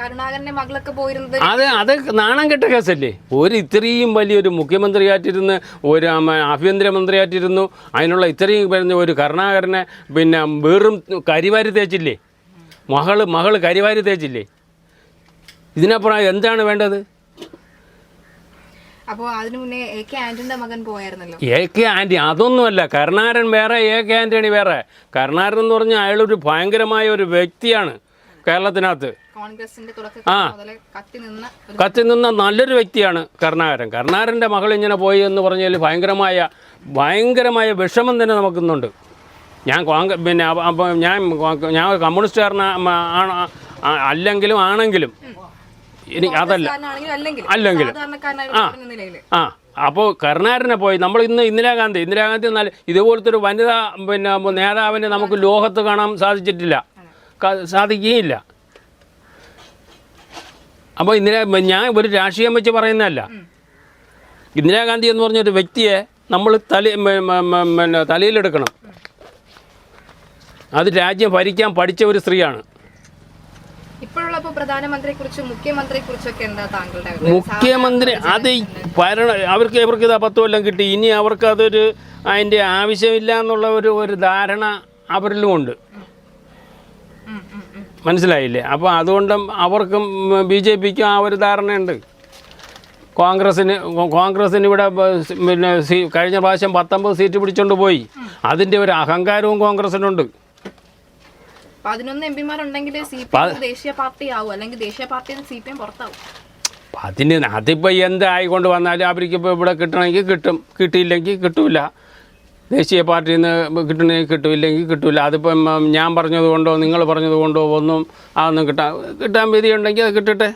കരുണാകരന്റെ മകളൊക്കെ പോയിരുന്നത്? അത് അത് നാണം കെട്ട കേസല്ലേ? ഒരു ഇത്രയും വലിയൊരു മുഖ്യമന്ത്രിയായിട്ടിരുന്ന് ഒരു ആഭ്യന്തരമന്ത്രിയായിട്ടിരുന്നു. അതിനുള്ള ഇത്രയും പറഞ്ഞ ഒരു കരുണാകരനെ പിന്നെ വെറും കരിവാരി തേച്ചില്ലേ? മകൾ മകൾ കരിവാരി തേച്ചില്ലേ? ഇതിനപ്പുറം എന്താണ് വേണ്ടത്? അപ്പോൾ അതിനു മുന്നേ എ കെ ആന്റണിയുടെ മകൻ പോയായിരുന്നല്ലോ. എ കെ ആന്റി അതൊന്നുമല്ല. കരുണാകരൻ വേറെ എ കെ ആന്റണി വേറെ. കരുണാകരൻ എന്ന് പറഞ്ഞാൽ അയാളൊരു ഭയങ്കരമായ ഒരു വ്യക്തിയാണ്. കേരളത്തിനകത്ത്. കോൺഗ്രസിന്റെ മുതലേ കത്തി നിന്ന നല്ലൊരു വ്യക്തിയാണ് കരുണാകരൻ. കരുണാകരന്റെ മകൾ ഇങ്ങനെ പോയി എന്ന് പറഞ്ഞാൽ ഭയങ്കരമായ ഭയങ്കരമായ വിഷമം തന്നെ നമുക്കുന്നുണ്ട്. ഞാൻ കോൺഗ്രസ് പിന്നെ ഞാൻ ഞാൻ കമ്മ്യൂണിസ്റ്റുകാരന ആ- അല്ലെങ്കിലും ആണെങ്കിലും എനിക്ക് അതല്ല. അല്ലെങ്കിൽ അല്ലെങ്കിലും. ആ. ആ. അപ്പോൾ കരുണാകരനെ പോയി. നമ്മൾ ഇന്ന് ഇന്ദിരാഗാന്ധി ഇന്ദിരാഗാന്ധി എന്നാൽ ഇതുപോലത്തെ ഒരു വനിതാ പിന്നെ നേതാവിനെ നമുക്ക് ലോകത്ത് കാണാൻ സാധിച്ചിട്ടില്ല. സാധിക്കുകയില്ല. അപ്പോൾ ഇന്ദിരാ ഞാൻ ഒരു രാഷ്ട്രീയം വെച്ച് പറയുന്നതല്ല. ഇന്ദിരാഗാന്ധി എന്ന് പറഞ്ഞൊരു വ്യക്തിയെ നമ്മൾ തല പിന്നെ തലയിലെടുക്കണം. അത് രാജ്യം ഭരിക്കാൻ പഠിച്ച ഒരു സ്ത്രീയാണ്. ഇപ്പോഴുള്ള പ്രധാനമന്ത്രിയെക്കുറിച്ച് എന്താ താങ്കളുടെ മുഖ്യമന്ത്രി അത് ഭരണ അവർക്ക് ഇവർക്ക് ഇതാ പത്ത് കൊല്ലം കിട്ടി. ഇനി അവർക്ക് അതൊരു അതിന്റെ ആവശ്യമില്ല എന്നുള്ള ഒരു ഒരു ധാരണ അവരിലും ഉണ്ട്. മനസ്സിലായില്ലേ? അപ്പോൾ അതുകൊണ്ടും അവർക്കും ബി ജെ പിക്കും ആ ഒരു ധാരണയുണ്ട്. കോൺഗ്രസ്സിന് കോൺഗ്രസ്സിന് ഇവിടെ പിന്നെ സീ കഴിഞ്ഞ പ്രാവശ്യം പത്തൊമ്പത് സീറ്റ് പിടിച്ചോണ്ട് പോയി. അതിന്റെ ഒരു അഹങ്കാരവും കോൺഗ്രസ്സിനുണ്ട്. പതിനൊന്ന് എം പിമാരുണ്ടെങ്കിൽ സി പി എം ദേശീയ പാർട്ടി ആവും അല്ലെങ്കിൽ ദേശീയ പാർട്ടിയിൽ നിന്ന് സി പി എം പുറത്താവും. അതിന് അതിപ്പോൾ എന്തായിക്കൊണ്ട് വന്നാലും അവർക്ക് ഇപ്പോൾ ഇവിടെ കിട്ടണമെങ്കിൽ കിട്ടും കിട്ടിയില്ലെങ്കിൽ കിട്ടൂല. ദേശീയ പാർട്ടിയിൽ നിന്ന് കിട്ടണമെങ്കിൽ കിട്ടില്ലെങ്കിൽ കിട്ടില്ല അതിപ്പം ഞാൻ പറഞ്ഞത് കൊണ്ടോ നിങ്ങൾ പറഞ്ഞത് കൊണ്ടോ ഒന്നും അതൊന്നും കിട്ടാൻ കിട്ടാൻ വിധിയുണ്ടെങ്കിൽ അത് കിട്ടട്ടെ.